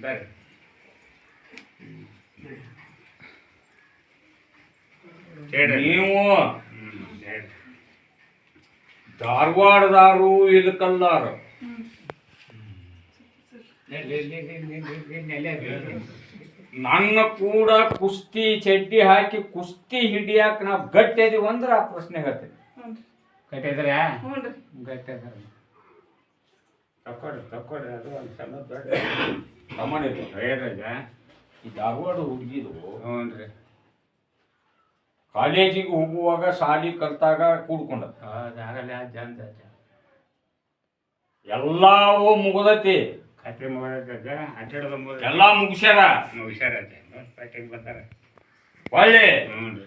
ಸರಿ ನೀವು ಧಾರವಾಡದಾರು ಇಲ್ಕಲ್ಲಾರು ನನ್ನ ಕೂಡ ಕುಸ್ತಿ ಚಡ್ಡಿ ಹಾಕಿ ಕುಸ್ತಿ ಹಿಡಿಯಾಕ ನಾವು ಗಟ್ಟಿ ಅದೀವಿ ಆ ಪ್ರಶ್ನೆ ಹೇಳ್ತೀನಿ ಗಟ್ಟಿ ಅದಾರ ತಕೊಡ್ರಿ ತಕೊಡ್ರಿ ಅದು ಒಂದು ಸಣ್ಣ ದೊಡ್ಡ ಸಾಮಾನ್ಯ ಹೇಳ್ರಜ ಈ ಧಾರವಾಡ ಹುಡುಗಿದು ಹ್ಞೂ ರೀ ಕಾಲೇಜಿಗೆ ಹೋಗುವಾಗ ಶಾಲಿ ಕಲ್ತಾಗ ಕೂಡ್ಕೊಂಡ ಹೌದು ಆಗಲ್ಲ ಎಲ್ಲವೂ ಎಲ್ಲಾವು ಖಾತೆ ಕತೆ ಮುಗಿದ ಎಲ್ಲ ಎಲ್ಲಾ ಮುಗಿಸ್ಯಾರ? ಹುಷಾರೈತೆ ಬರ್ತಾರ? ಒಳ್ಳೆ. ಹ್ಞೂ ರೀ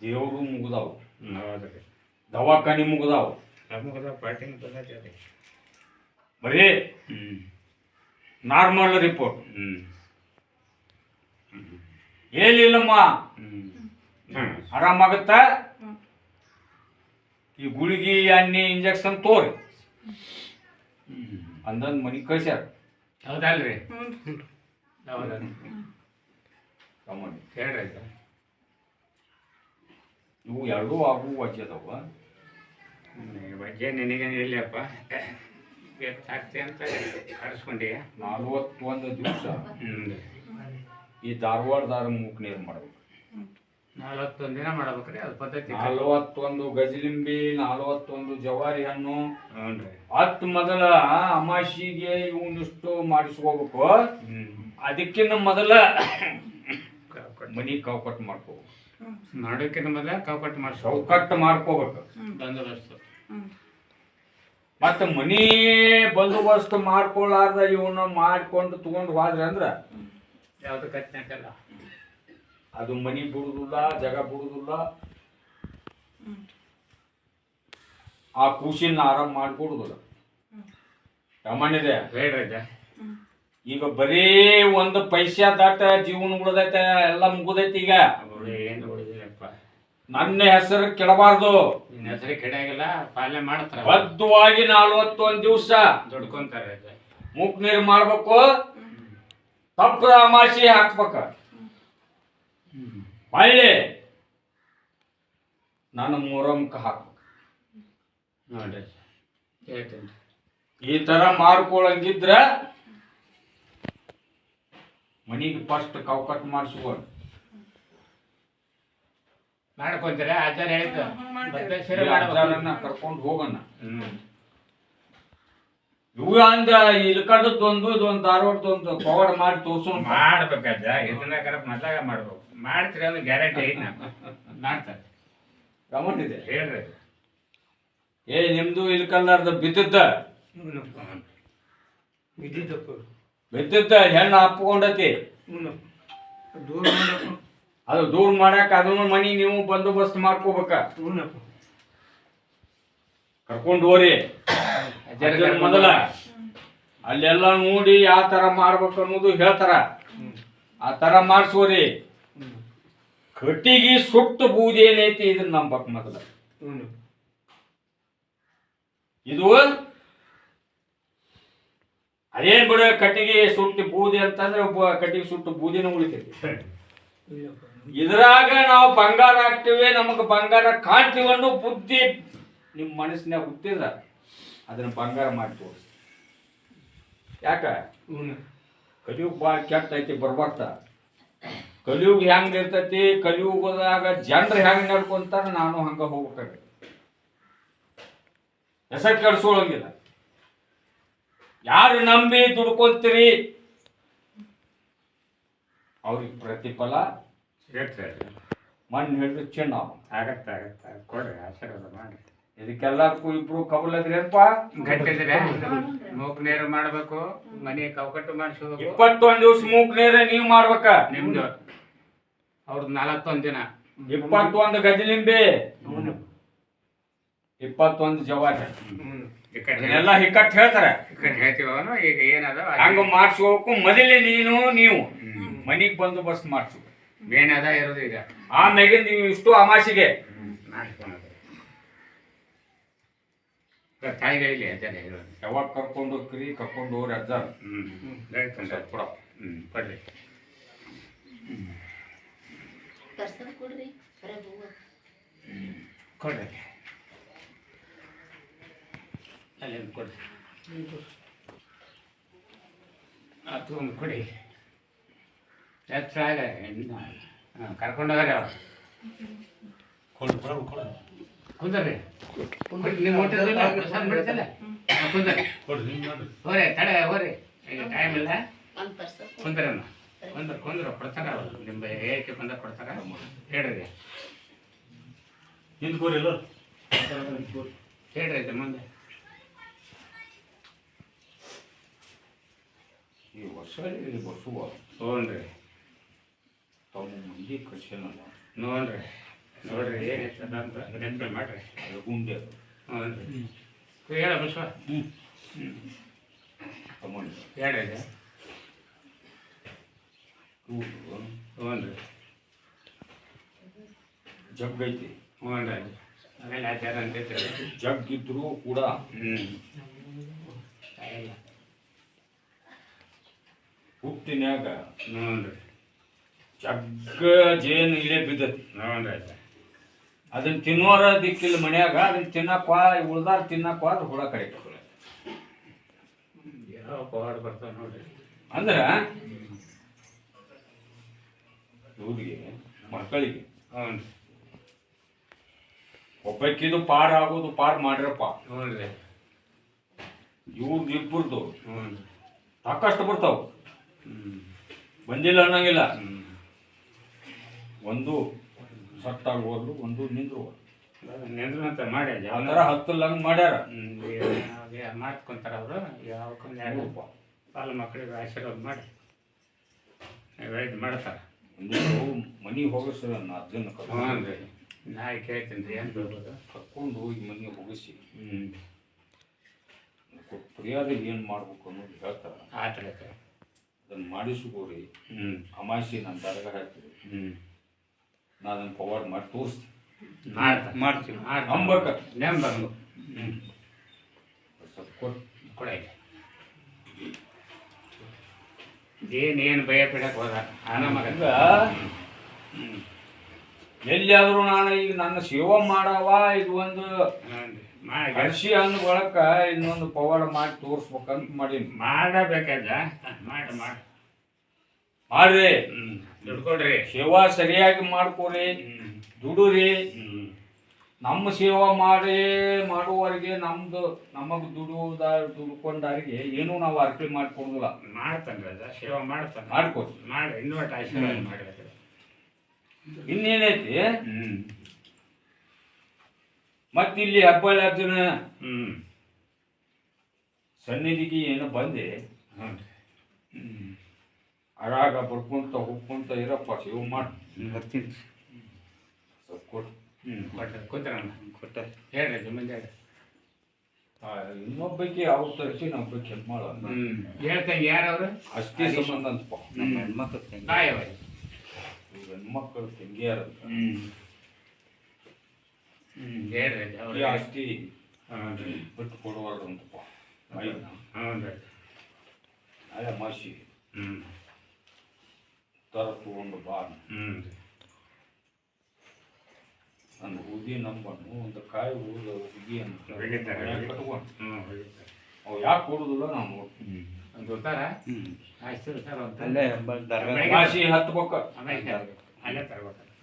ಹೌದ್ರಿ ಮುಗ್ದಾವು. ಹೌದು ರೀ ದವಾಖಾನಿ ಮುಗ್ದಾವು. ನಮಗದ ಪಾಟಿಂಗ್ ಬಂದೈತೆ ಬರೀ ನಾರ್ಮಲ್ ರಿಪೋರ್ಟ್ ಹ್ಞೂ ಏನಿಲ್ಲಮ್ಮ ಆರಾಮಾಗತ್ತ? ಈ ಗುಳಿಗೆ ಎಣ್ಣೆ ಇಂಜೆಕ್ಷನ್ ತೋರಿ. ಅಂದಂದ್ ಮನಿ ಕಳ್ಸ್ಯಾರ. ಹೌದಲ್ರಿ? ಹ್ಞೂ ರೀ ಹೌದಾ ಸಾಮಾನ್ಯ ಹೇಳ್ರಿ ಸರ್ ಇವು ಎರಡೂ ಆಗು ಅದಾವ ವಜ್ಜೆ ನಿನಗೇನು ಇಲ್ಲಪ್ಪ ಎಷ್ಟಾಗ್ತಿ ಅಂತ ಕರೆಸ್ಕೊಂಡೆ ನಲ್ವತ್ತೊಂದು ದಿವಸ ಈ ಧಾರವಾಡದಾರ ಮೂಕ್ ನೀರು ಮಾಡ್ಬೇಕು. ನಲವತ್ತೊಂದು ದಿನ ಮಾಡ್ಬೇಕ್ರಿ ಅದು ಪದ್ಧತಿ ನಲ್ವತ್ತೊಂದು ಗಜಲಿಂಬಿ ನಲ್ವತ್ತೊಂದು ಜವಾರಿ ಹಣ್ಣು. ಹತ್ತು ಮೊದಲ ಅಮಾಶಿಗೆ ಇವನಿಷ್ಟು ಮಾಡಿಸ್ಕೋಬೇಕು ಅದಕ್ಕಿಂತ ಮೊದಲ ಮನಿ ಕೌಕಟ್ ಮಾಡ್ಕೋಬೇಕು ಮಾಡೋಕ್ಕಿಂತ ಮೊದಲ ಚೌಕಟ್ಟು ಮಾಡಿ ಚೌಕಟ್ಟು ಮಾಡ್ಕೋಬೇಕು. ಬಂದೋಬಸ್ತು ಮತ್ತೆ ಮನಿ ಬಂದೋಬಸ್ತ್ ಮಾಡ್ಕೊಳ್ಳಾರ್ದ ಇವನ್ನ ಮಾಡ್ಕೊಂಡು ತಗೊಂಡು ಹೋದ್ರೆ ಅಂದ್ರ ಯಾವುದು ಹಾಕಲ್ಲ ಅದು ಮನಿ ಬಿಡುದಿಲ್ಲ ಜಗ ಬಿಡುದಿಲ್ಲ. ಆ ಖುಷಿನ ಆರಾಮ್ ಮಾಡ್ಕೊಡುದಿಲ್ಲ. ಸಾಮಾನ್ಯದೆ ಹೇಳ್ರಜ್ಜ ಈಗ ಬರೀ ಒಂದು ಪೈಸಾ ದಾಟ ಜೀವನ ಉಳ್ದೈತೆ ಎಲ್ಲ ಮುಗುದೈತಿ ಈಗ. ಏನು ನನ್ನ ಹೆಸರು ಕೆಡಬಾರ್ದು. ನಿನ್ನ ಹೆಸರು ಕೆಡಾಗಿಲ್ಲ ಪಾಲನೆ ಮಾಡ್ತಾರ ಬದ್ಧವಾಗಿ ನಲ್ವತ್ತೊಂದ್ ದಿವಸ ದುಡ್ಕೊಂತಾರೆ. ಮುಕ್ ನೀರ್ ಮಾಡ್ಬೇಕು ತಪ್ಪು ಅಮಾಸಿ ಹಾಕ್ಬೇಕ. ಹೊಳ್ಳಿ ನಾನು ಮೊರಮ್ಕ ಹಾಕ್ಬೇಕು. ನೋಡ್ರಿ ಹೇಳ್ತೀನಿ. ಈ ತರ ಮಾಡ್ಕೊಳಂಗಿದ್ರ ಮನಿಗೆ ಫಸ್ಟ್ ಕೌಕಟ್ ಮಾಡಿಸ್ಕೊಂಡು ಮಾಡ್ಕೊಂತೀರ? ಆಚಾರ ಹೇಳಿದ್ದು. ಬದ್ಧೇಶ್ವರ ಮಾಡ್ಬೇಕು. ಕರ್ಕೊಂಡು ಹೋಗೋಣ. ಇವು ಅಂದ ಇಲ್ಕಡದೊಂದು ಇದೊಂದು ಧಾರವಾಡದೊಂದು ಪವಾಡ ಮಾಡಿ ತೋರ್ಸೋಣ ಮಾಡ್ಬೇಕಾದ ಇದನ್ನ ಕರೆಕ್ಟ್ ಮೊದ್ಲಾಗ ಮಾಡ್ಬೇಕು. ಮಾಡ್ತೀರಿ ಅಂದ್ರೆ ಗ್ಯಾರಂಟಿ ಐತಿ ನಾನು ಮಾಡ್ತಾರೆ. ಗಮನಿದೆ ಹೇಳ್ರಿ. ಏ ನಿಮ್ದು ಇಲ್ಕಲ್ಲಾರ್ದ ಬಿದ್ದದ್ದ? ಬಿದ್ದಿದ್ದಪ್ಪ. ಬಿದ್ದಿದ್ದ ಹೆಣ್ಣು ಅಪ್ಕೊಂಡತಿ ದೂರ ಅದು ದೂರ ಮಾಡಾಕ ಅದನ್ನು ಮನಿ ನೀವು ಬಂದೋಬಸ್ತ್ ಮಾಡ್ಕೋಬೇಕ. ಕರ್ಕೊಂಡು ಹೋರಿ. ಮೊದಲ. ಅಲ್ಲೆಲ್ಲ ನೋಡಿ ಯಾವ ತರ ಮಾಡ್ಬೇಕು ಅನ್ನೋದು ಹೇಳ್ತಾರ. ಆ ತರ ಮಾಡ್ಸೋರಿ. ಕಟ್ಟಿಗಿ ಸುಟ್ಟು ಬೂದಿ ಏನೈತಿ ಇದನ್ನ ನಂಬಕ್ ಮೊದಲ. ಇದು ಅದೇನ್ ಬಿಡ ಕಟ್ಟಿಗೆ ಸುಟ್ಟು ಬೂದಿ ಅಂತಂದ್ರೆ ಒಬ್ಬ ಕಟ್ಟಿಗೆ ಸುಟ್ಟು ಬೂದಿನ ಉಳಿತೈತಿ. ಇದ್ರಾಗ ನಾವು ಬಂಗಾರ ಹಾಕ್ತಿವಿ ನಮಗೆ ಬಂಗಾರ ಕಾಣ್ತೀವಿ ಅನ್ನೋ ಬುದ್ಧಿ ನಿಮ್ಮ ಮನಸ್ಸಿನಾಗ ಹುಟ್ಟಿದ್ರ ಅದನ್ನ ಬಂಗಾರ ಮಾಡಿ ತೋರಿಸಿ. ಯಾಕ? ಕಲಿಯುಗ ಭಾಳ ಕೆಟ್ಟ ಐತಿ ಬರ್ಬರ್ತ. ಕಲಿಯುಗ ಹೆಂಗೆ ಇರ್ತೈತಿ ಕಲಿಯುಗದಾಗ ಜನರು ಹೆಂಗೆ ನಡ್ಕೊಂತಾರ ನಾನು ಹಂಗೆ ಹೋಗ್ಬೇಕಾಗೈತಿ ಹೆಸರು ಕೆಡ್ಸೋಳಂಗಿಲ್ಲ ಯಾರು ನಂಬಿ ದುಡ್ಕೊಂತೀರಿ ಅವ್ರಿಗೆ ಪ್ರತಿಫಲ ಸಿಗತ್ತೆ ಮಣ್ಣು ಹಿಡಿದು ಚಿನ್ನ ಆಗತ್ತೆ ಆಗತ್ತೆ ಕೊಡ್ರಿ ಆಶೀರ್ವಾದ ಮಾಡಿ. ಇದಕ್ಕೆಲ್ಲದಕ್ಕೂ ಇಬ್ರು ಕಬಲದ್ರೇನಪ್ಪ ಗಟ್ಟಿದ್ರೆ ಮೂಕ್ ನೀರು ಮಾಡ್ಬೇಕು ಮನೆ ಕೌಕಟ್ಟು ಮಾಡಿಸ್ಬೇಕು. ಇಪ್ಪತ್ತೊಂದು ದಿವಸ ಮೂಕ್ ನೀರ ನೀವು ಮಾಡ್ಬೇಕ? ನಿಮ್ದು. ಅವ್ರದ್ದು ನಲವತ್ತೊಂದು ದಿನ. ಇಪ್ಪತ್ತೊಂದು ಗಜಲಿಂಬೆ. ಇಪ್ಪತ್ತೊಂದು ಜವಾರಿ. ಹಿಕ್ಕಟ್ ಹೇಳ್ತಾರೆ. ಕಡೆ ಹೇಳ್ತೀವನು ಈಗ ಏನದ? ಹಂಗ ಮಾಡಿಸ್ಕೋಬೇಕು ಮೊದಲೇ ನೀನು ನೀವು. ಮನಿಗ್ ಬಂದು ಬಸ್ ಮೇನ್ ಏನದ ಇರೋದು ಈಗ. ಆಮೇಲೆ ನೀವು ಇಷ್ಟು ಅಮಾಸಿಗೆ. ಮಾಡಿಸ್ಕೊಳೋದು ತಾಯಿಗಳಿಗೆ ಅಜ್ಜನೇ ಇರೋದು ಯಾವಾಗ ಕರ್ಕೊಂಡು ಹೋಗ್ರಿ ಕರ್ಕೊಂಡು ಹೋಗ್ರಿ ಅಜ್ಜ ಹ್ಞೂ ಕೊಡ. ಹ್ಞೂ ಕೊಡ್ರಿ. ಕೊಡ್ರಿ. ಅಲ್ಲಿ ಕೊಡ್ರಿ. ಅದು ಒಂದು ಕೊಡಿ. ಎತ್ತರ ಕರ್ಕೊಂಡೋಗ್ರಿ ಅವ್ರು. ಕೊಡು ಕೊಡು. ಕೊಡು ಕುಂದ್ರಿ. ನಿಮ್ಮ ಊಟದಿಲ್ಲ ಪ್ರಸಾದ ಬಿಡ್ತಲ್ಲ ಕೊಡು ಹೋರಿ ತಡೆ ಹೋರಿ ಈಗ ಟೈಮ್ ಇಲ್ಲ. ಕುಂದರಮ್ಮ ತರ್ಸದ್ ಕೊಡ್ರಿ. ಕುಂದ್ರಮ್ಮ. ಕುಂದ್ರ ಕುಂದ್ರ ಕೊಡ್ತಾರ ಅವ್ರು. ನಿಮ್ಮ ಏಕೆ ಬಂದ ಕೊಡ್ತಾರ? ಹೇಳ್ರಿ. ಹಿಂದೆ ಕೋರಿ ಎಲ್ಲ? ಹೇಳ್ರಿ ಇದು ಮುಂದೆ. ಈ ವರ್ಷ ಈ ಹ್ಞೂ ರೀ ಮಂದಿ ಕಳ್ಸ್ಯಾನಲ್ಲ ನೋಡ್ರಿ ನೋಡ್ರಿ ಏನೈತದ ಅಂತ ನೆನಪು ಮಾಡ್ರಿ. ಅದು ಗುಂಡೆ ಹ್ಞೂ ಹೇಳ ಬಸವ. ಹೇಳ್ರಿ ಇದು ಇವ್ರು. ಹ್ಞೂ ರೀ ಜಗ್ ಐತಿ. ಹ್ಞೂ ರೀ ಅವೆಲ್ಲ ಆಚಾರ ಜಗ್ ಇದ್ರು ಕೂಡ. ಹ್ಞೂ ಹುಟ್ಟಿನ್ಯಾಗ ಹ್ಞೂ ರೀ ಜಗ್ಗ ಜೇನು ಇಳೆ ಬಿದ್ದೈತಿ ನೋಡ್ರಿ ಅದನ್ನ ತಿನ್ನೋರ ದಿಕ್ಕಿಲ್ಲ ಮನ್ಯಾಗ ಅದನ್ನ ತಿನ್ನಕ್ ಉಳ್ದಾರ ತಿನ್ನಕ್ ಹೋದ್ರೆ ಹುಳ ಕಡಿತ ಯಾವ ಪವಾಡ ಬರ್ತಾವ ನೋಡ್ರಿ. ಅಂದ್ರ ಇವ್ರಿಗೆ ಮಕ್ಕಳಿಗೆ. ಹ್ಞೂ ಒಬ್ಬಕ್ಕಿದು ಪಾರ್ ಆಗೋದು ಪಾರ್ ಮಾಡ್ರಪ್ಪ. ಹ್ಞೂ ರೀ ಇವ್ರದ್ದು ಇಬ್ಬರದು ಹ್ಞೂ ಸಾಕಷ್ಟು ಬರ್ತಾವ. ಬಂದಿಲ್ಲ ಅನ್ನಂಗಿಲ್ಲ. ಒಂದು ಸತ್ತಾಗುವಲ್ಲು ಒಂದು ನಿಂದ್ರು ಏನ್ ಆ ಥರ ಮಾಡ್ಯಾರ. ಮಾಡ್ಕೊಂತಾರ ಅವರು ಮಕ್ಕಳಿಗೆ ಆಶೀರ್ವಾದ ಮಾಡಿ ಇದು ಮಾಡ್ತಾರೆ. ಮನಿ ರೀ ಕೇಳ್ತೀನಿ ರೀ ಏನು ಕರ್ಕೊಂಡು ಹೋಗಿ ಮನೆಗೆ ಹೋಗಿಸಿ. ಹ್ಞೂ ಪ್ರಿಯಾದ ಏನು ಮಾಡ್ಬೇಕು ಅನ್ನೋದು ಹೇಳ್ತಾರ. ಥರ ಅದನ್ನ ಮಾಡಿಸ್ಕೋರಿ. ಹ್ಞೂ ಅಮಾಸಿ ನನ್ನ ದರ್ಗ ಹಾಕ್ತೀರಿ ಹ್ಞೂ ನಾ ಫಾರ್ವರ್ಡ್ ಪವಾಡ್ ಮಾಡಿ ತೋರಿಸ್ತೀನಿ. ಮಾಡ್ತಾರೆ ಮಾಡ್ತೀವಿ. ನಂಬಕ. ನೆಂಬ ಸ್ವಲ್ಪ ಕೊಟ್ಟು ಕೊಡ ಏನೇನು ಭಯ ಬಿಡಕ್ಕೆ ಹೋದ? ಆನ ಮಗ. ಎಲ್ಲಿಯಾದ್ರೂ ನಾನು ಈಗ ನನ್ನ ಶಿವ ಮಾಡವ ಇದು ಒಂದು ಹರ್ಷಿ ಅಂದ ಬಳಕ ಇನ್ನೊಂದು ಪವಾಡ ಮಾಡಿ ತೋರಿಸ್ಬೇಕಂತ ಮಾಡೀನಿ. ಮಾಡಬೇಕಲ್ಲ. ಮಾಡಿ ಮಾಡಿ. ಮಾಡ್ರಿ. ದುಡ್ಡು ಸೇವಾ ಸರಿಯಾಗಿ ಮಾಡ್ಕೊರಿ ದುಡುರಿ. ನಮ್ಮ ಸೇವಾ ಮಾಡಿ ಮಾಡುವವರಿಗೆ ನಮ್ದು ನಮಗ್ ದುಡುವುದ ದುಡ್ಕೊಂಡವರಿಗೆ ಏನು ನಾವು ಅರ್ಪಣೆ ಮಾಡ್ಕೊಡುದಿಲ್ಲ. ಮಾಡ್ತಾನೆ ಅದ ಸೇವಾ ಮಾಡ್ತಾನೆ ಮಾಡ್ಕೊರಿ ಮಾಡಿ ಇನ್ನೂ ಒಟ್ಟು ಆಶೀರ್ವಾದ ಇನ್ನೇನೈತಿ? ಮತ್ತೆ ಮತ್ತಿಲ್ಲಿ ಹೆಬ್ಬಳ್ಳಿ ಅರ್ಜುನ ಸನ್ನಿಧಿಗೆ ಏನೋ ಬಂದೆ? ಹ್ಞೂ ಅರಾಗ ಬರ್ಕೊಂತ ಹೋಗ್ಕೊಂತ ಇರಪ್ಪ ಸೇವ್ ಮಾಡಿ. ಬರ್ತೀನಿ. ಸ್ವಲ್ಪ ಕೊಟ್ಟು ಹ್ಞೂ ಕೊಟ್ಟೆ ಕೂತ್ರಣ್ಣ ಕೊಟ್ಟೆ. ಹೇಳ್ರಿ ಜಮೀನ್ ಹೇಳ್ರಿ. ಆ, ಇನ್ನೊಬ್ಬಕ್ಕೆ ಯಾವ ತರಿಸಿ ನಮ್ಮ ಹೆಲ್ಪ್ ಮಾಡ ಯಾರು ಅವರು ಅಷ್ಟೇ ಸಂಬಂಧ ಅಂತಪ್ಪ ನಮ್ಮ ಹೆಣ್ಮಕ್ಳು ತಾಯಿ ಇವ್ರ ಹೆಣ್ಮಕ್ಳು ತಂಗಿಯಾರ ಹ್ಞೂ ಹ್ಞೂ ಹೇಳ್ರಿ ಅವ್ರಿಗೆ ರೀ. ಬಿಟ್ಟು ಕೊಡಬಾರ್ದು ಅಂತಪ್ಪ ರೀ ಅದೇ ಮಾಸಿ ಹ್ಞೂ ತರ ಒಂದು ಬಾ ನನ್ನ ಹುಗಿ ನಂಬನ್ನು ಒಂದು ಕಾಯಿ ಊದ ಹುಗಿ ಅಂತ ಕಟ್ಕೊಂಡು. ಅವು ಯಾಕೆ ಕೊಡುದಿಲ್ಲ ನಾವು ನೋಡ್ತೀವಿ ಗೊತ್ತಾರ? ಮಾಸಿ ಹತ್ಬೇಕ.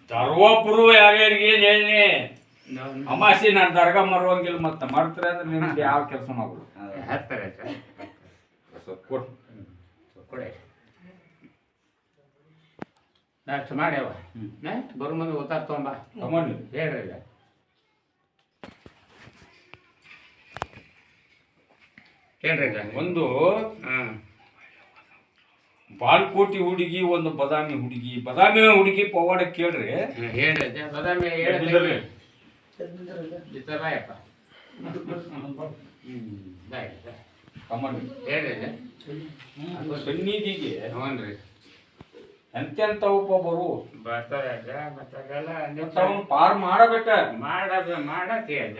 ಧರ್ವಪುರು ಯಾರ್ಯಾರಿಗೆ ಏನ್ ಹೇಳಿ? ಅಮಾಸಿ ನಾನು ದರ್ಗಾ ಮರುವಂಗಿಲ್ಲ ಮತ್ತೆ ಮರ್ತಾರೆ ಅಂದ್ರೆ ನಿಮ್ಗೆ ಯಾವ ಕೆಲಸ ಮಾಡ್ಬೋದು ಹತ್ತಾರೆ ಕೊಟ್ಟು ಕೊಡಿ ನಾಷ್ಟು ಮಾಡ್ಯಾವ ನೆಕ್ಸ್ಟ್ ಬರೋ ಮುಂದೆ ಗೊತ್ತಾಗ ತೊಗೊಂಬ ತಗೊಂಡು ಹೇಳ್ರಿ ಈಗ. ಹೇಳ್ರಿ ಈಗ. ಒಂದು ಬಾಲ್ಕೋಟಿ ಹುಡುಗಿ ಒಂದು ಬದಾಮಿ ಹುಡುಗಿ. ಬದಾಮಿ ಹುಡುಗಿ ಪವಾಡ ಕೇಳ್ರಿ. ಹೇಳ್ರಿ ಬದಾಮಿ ಎದ್ದಿದ್ರಿ? ಬಿತ್ತಲಾಯಪ್ಪ ಹ್ಞೂ ಹೇಳ್ರಿ. ಸನ್ನಿಧಿಗೆ ಹ್ಞೂ ರೀ. ಎಂತೆಂತ ಒಬ್ಬ ಬರು ಮತ್ತೆ ಅವ್ನ್ ಪಾರ್ ಮಾಡಬೇಕ. ಮಾಡದ ಮಾಡಕ್ಕೆ ಅಲ್ಲ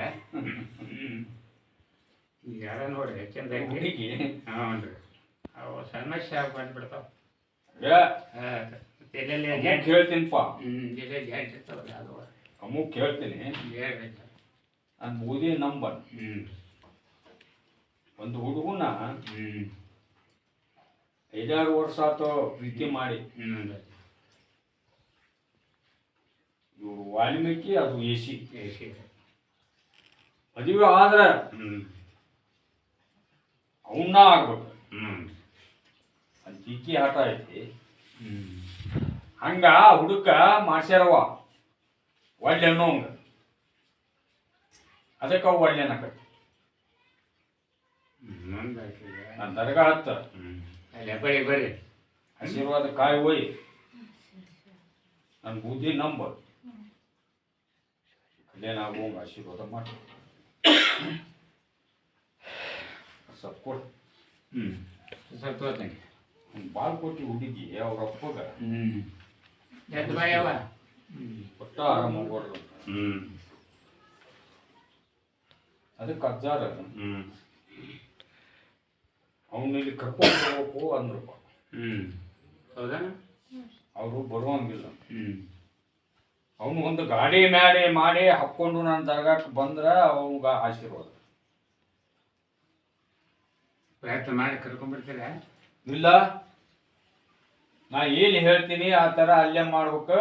ಯಾರ ನೋಡ್ರಿ ಚಂದ ಹುಡುಗಿ. ಹ್ಞೂ ಅವು ಸಮಸ್ಯೆ ಆಗಿ ಬಂದ್ಬಿಡ್ತಾವ. ಅಮ್ಮಗ್ ಹೇಳ್ತೀನಿಪ್ಪ ಹ್ಞೂ ಎಲ್ಲೆಲ್ಲಿ ಹೆಂಗೆ ಇರ್ತಾವಲ್ಲ ಅದು. ಅಮ್ಮು ಬೂದಿ ನಂಬರ್. ಹ್ಞೂ ಒಂದು ಹುಡುಗನ ಹ್ಞೂ ಐದಾರು ವರ್ಷ ಆತು ಪ್ರೀತಿ ಮಾಡಿ. ಇವರು ವಾಲ್ಮೀಕಿ ಅದು ಎ ಸಿ. ಏಸಿ ಮದುವೆ ಆದ್ರೆ ಅವನ್ನ ಆಗ್ಬೇಕು. ಅದು ಚಿಕ್ಕಿ ಆಟ ಐತಿ. ಹಂಗ ಹುಡುಕ ಮಾಡ್ಸ್ಯಾರವ ಒಳ್ಳೆ ಅನ್ನೋಂಗ ಅದಕ್ಕೆ ಅವು ಒಳ್ಳೆ ನನ್ನ ಆಯ್ತು ದರ್ಗಾ ಹತ್ತ ಹ್ಞೂ ಅಲ್ಲೇ ಬರ್ರಿ ಬರ್ರಿ ಆಶೀರ್ವಾದ ಕಾಯಿ ಒಯ್ ನನ್ನ ಬುದ್ಧಿ ನಂಬರ್ ಕಲ್ಯಾಣ ಆಗುವಂಗ ಆಶೀರ್ವಾದ ಮಾಡಿ ಸ್ವಲ್ಪ ಕೊಡು ಹ್ಞೂ ಸ್ವಲ್ಪ ತೋರ್ತೀನಿ ಒಂದು ಬಾಲ್ ಕೊಟ್ಟು ಹುಡುಗಿ ಅವ್ರ ಅಪ್ಪಗ ಹ್ಞೂ ಎದ್ದು ಬಾಯವ ಹ್ಞೂ ಒಟ್ಟ ಆರಾಮ ಹೋಗ್ಬಾರ್ದು ಹ್ಞೂ ಅದಕ್ಕೆ ಅಜ್ಜಾರ ಹ್ಞೂ ಅವನ್ನ ಇಲ್ಲಿ ಕರ್ಕೊಂಡು ಹೋಗ್ಬೇಕು ಅಂದ್ರಪ್ಪ ಹ್ಞೂ ಹೌದಾ? ಅವರು ಬರುವಂಗಿಲ್ಲ. ಹ್ಞೂ ಅವನು ಒಂದು ಗಾಡಿ ಮೇಲೆ ಮಾಡಿ ಹಾಕ್ಕೊಂಡು ನನ್ನ ದರ್ಗಾಕ್ಕೆ ಬಂದ್ರೆ ಅವಂಗ ಆಶೀರ್ವಾದ. ಪ್ರಯತ್ನ ಮಾಡಿ ಕರ್ಕೊಂಡ್ಬಿಡ್ತೀರಾ ಇಲ್ಲ. ನಾ ಏನು ಹೇಳ್ತೀನಿ ಆ ಥರ ಅಲ್ಲೇ ಮಾಡ್ಬೇಕು.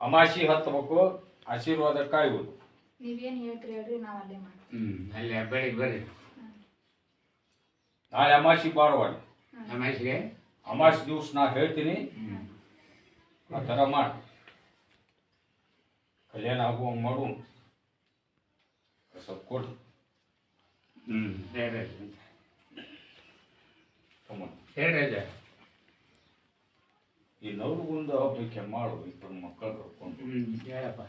ಅಮಾಸಿ ಹತ್ತಬೇಕು ಆಶೀರ್ವಾದ ಕಾಯುವುದು ನೀವೇನ್ ಹೇಳ್ತೀರಿ ಹೇಳ್ರಿ ನಾವು ಅಲ್ಲೇ ಮಾಡ್ತೀವಿ. ಹ್ಞೂ ಅಲ್ಲೇ ಬೆಳಿಗ್ಗೆ ಬರ್ರಿ. ನಾಳೆ ಅಮಾಸಿಗೆ ಬಾರವಾಡಿ ಅಮಾಸಿಗೆ? ಅಮಾಸಿ ದಿವಸ ನಾ ಹೇಳ್ತೀನಿ. ಆ ಥರ ಮಾಡಿ. ಕಲ್ಯಾಣ ಆಗುವ ಮಾಡು. ಸ್ವಲ್ಪ ಕೊಡು. ಹ್ಞೂ ಈ ನವ್ರಿಗೊಂದು ಹಬ್ಬಕ್ಕೆ ಮಾಡು ಇಬ್ಬರು ಮಕ್ಕಳು ಕರ್ಕೊಂಡು. ಹೇಳಪ್ಪ.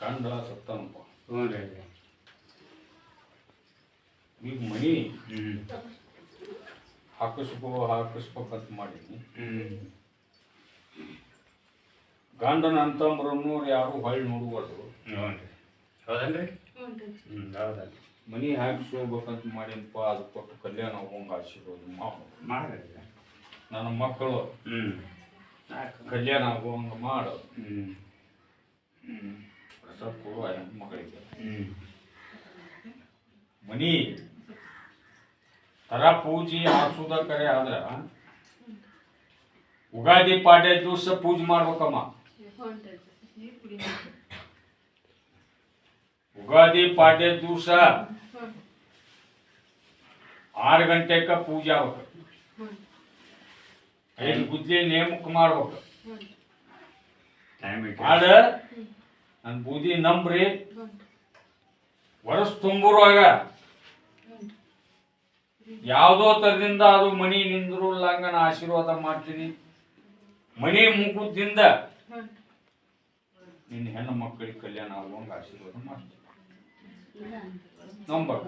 ಕಂಡ ಸತ್ತನಪ್ಪ. ಹ್ಞೂ ರೀ ಈಗ ಮನಿ ಹ್ಞೂ ಹಾಕಿಸ್ಕೋ ಹಾಕಿಸ್ಬೇಕಂತ ಮಾಡೀನಿ. ಗಂಡನ ಅಂತಂಬ್ರನ್ನು ಯಾರು ಹೊಳ್ಳಿ ನೋಡುವಲ್ರು. ಹ್ಞೂ ರೀ ಹೌದನ್ರಿ? ಹ್ಞೂ ಹ್ಞೂ ಹೌದಲ್ಲ ಮನಿ ಹಾಕಿಸ್ಕೋಬೇಕಂತ ಮಾಡಿನಪ್ಪ ಅದು ಕೊಟ್ಟು ಕಲ್ಯಾಣ ಹೋಗಂಗ ಆಶೀರ್ವಾದ ಮಾಡು. ನನ್ನ ಮಕ್ಕಳು ಕಲ್ಯಾಣ ಆಗುವಂಗ ಮಾಡು. ಪ್ರಸಾದ ಕೊಡು ಆ ಹೆಣ್ಮಕ್ಳಿಗೆ. ಹ್ಞೂ ಮನಿ ತರ ಪೂಜೆ ಹಾಕ್ಸುದ ಕರೆ ಆದ್ರ ಉಗಾದಿ ಪಾಡ್ಯ ದಿವಸ ಪೂಜೆ ಮಾಡ್ಬೇಕಮ್ಮ ಉಗಾದಿ ಪಾಡ್ಯ ದಿವಸ ಆರು ಗಂಟೆಕ ಪೂಜೆ ಆಗ್ಬೇಕು ಐದು ಗುದ್ಲಿ ನೇಮಕ ಮಾಡ್ಬೇಕು ಟೈಮ್ ಆಡ ನನ್ನ ಬೂದಿ ನಂಬ್ರಿ ವರ್ಷ ತುಂಬುರುವಾಗ ಯಾವುದೋ ತರದಿಂದ ಅದು ಮನಿ ನಿಂದ್ರು ನಾ ಆಶೀರ್ವಾದ ಮಾಡ್ತೀನಿ. ಮಣಿ ಮುಖದಿಂದ ನಿನ್ನ ಹೆಣ್ಣು ಮಕ್ಕಳಿಗೆ ಕಲ್ಯಾಣ ಆಗುವಂಗ ಆಶೀರ್ವಾದ ಮಾಡ್ತೀನಿ. ನಂಬರ್.